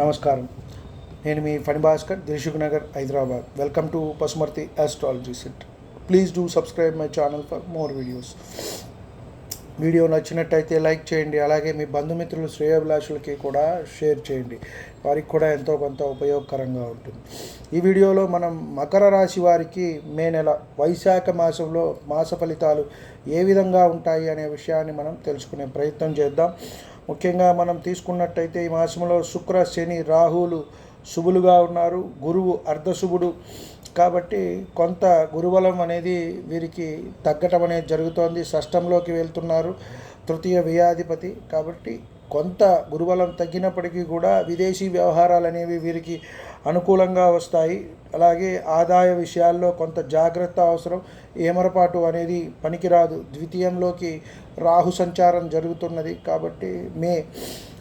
నమస్కారం. నేను మీ Phani Bhaskar Dilsukhnagar Hyderabad. Welcome to Pasumarthi astrology set please do subscribe my channel for more videos video నచ్చినట్టయితే like చేయండి అలాగే మీ బంధుమిత్రులు శ్రేయోభిలాషులకి కూడా షేర్ చేయండి. వారికి కూడా ఎంతో కొంత ఉపయోగకరంగా ఉంటుంది. ఈ వీడియోలో మనం మకర రాశి వారికి మే నెల వైశాఖ మాసంలో మాస ఫలితాలు ఏ విధంగా ఉంటాయి అనే విషయాన్ని మనం తెలుసుకునే ప్రయత్నం చేద్దాం. ముఖ్యంగా మనం తీసుకున్నట్టయితే ఈ మాసంలో శుక్ర శని రాహువులు శుభులుగా ఉన్నారు. గురువు అర్ధశుభుడు. కాబట్టి కొంత గురుబలం అనేది వీరికి తగ్గటం అనేది జరుగుతోంది. షష్టంలోకి వెళ్తున్నారు తృతీయ వ్యాధిపతి. కాబట్టి కొంత గురుబలం తగ్గినప్పటికీ కూడా విదేశీ వ్యవహారాలు అనేవి వీరికి అనుకూలంగా వస్తాయి. అలాగే ఆదాయ విషయాల్లో కొంత జాగ్రత్త అవసరం. ఏమరపాటు అనేది పనికిరాదు. ద్వితీయంలోకి రాహు సంచారం జరుగుతున్నది కాబట్టి మే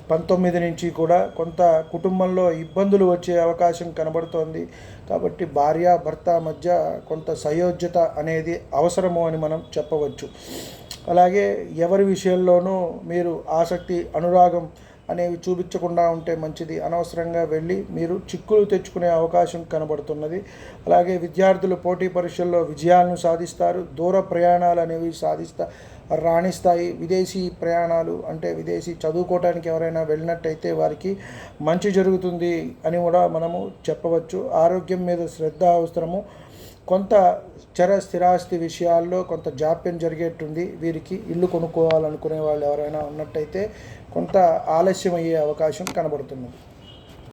పంతొమ్మిది నుంచి కూడా కొంత కుటుంబంలో ఇబ్బందులు వచ్చే అవకాశం కనబడుతోంది. కాబట్టి భార్య భర్త మధ్య కొంత సయోజ్యత అనేది అవసరము అని మనం చెప్పవచ్చు. అలాగే ఎవరి విషయంలోనూ మీరు ఆసక్తి అనురాగం అనేవి చూపించకుండా ఉంటే మంచిది. అనవసరంగా వెళ్ళి మీరు చిక్కులు తెచ్చుకునే అవకాశం కనబడుతున్నది. అలాగే విద్యార్థులు పోటీ పరీక్షల్లో విజయాలను సాధిస్తారు. దూర ప్రయాణాలు అనేవి సాధిస్తా రాణిస్తాయి. విదేశీ ప్రయాణాలు అంటే విదేశీ చదువుకోవడానికి ఎవరైనా వెళ్ళినట్టయితే వారికి మంచి జరుగుతుంది అని కూడా మనము చెప్పవచ్చు. ఆరోగ్యం మీద శ్రద్ధ అవసరము. కొంత చర స్థిరాస్తి విషయాల్లో కొంత జాప్యం జరిగేట్టుంది. వీరికి ఇల్లు కొనుక్కోవాలనుకునే వాళ్ళు ఎవరైనా ఉన్నట్టయితే కొంత ఆలస్యం అయ్యే అవకాశం కనబడుతున్నది.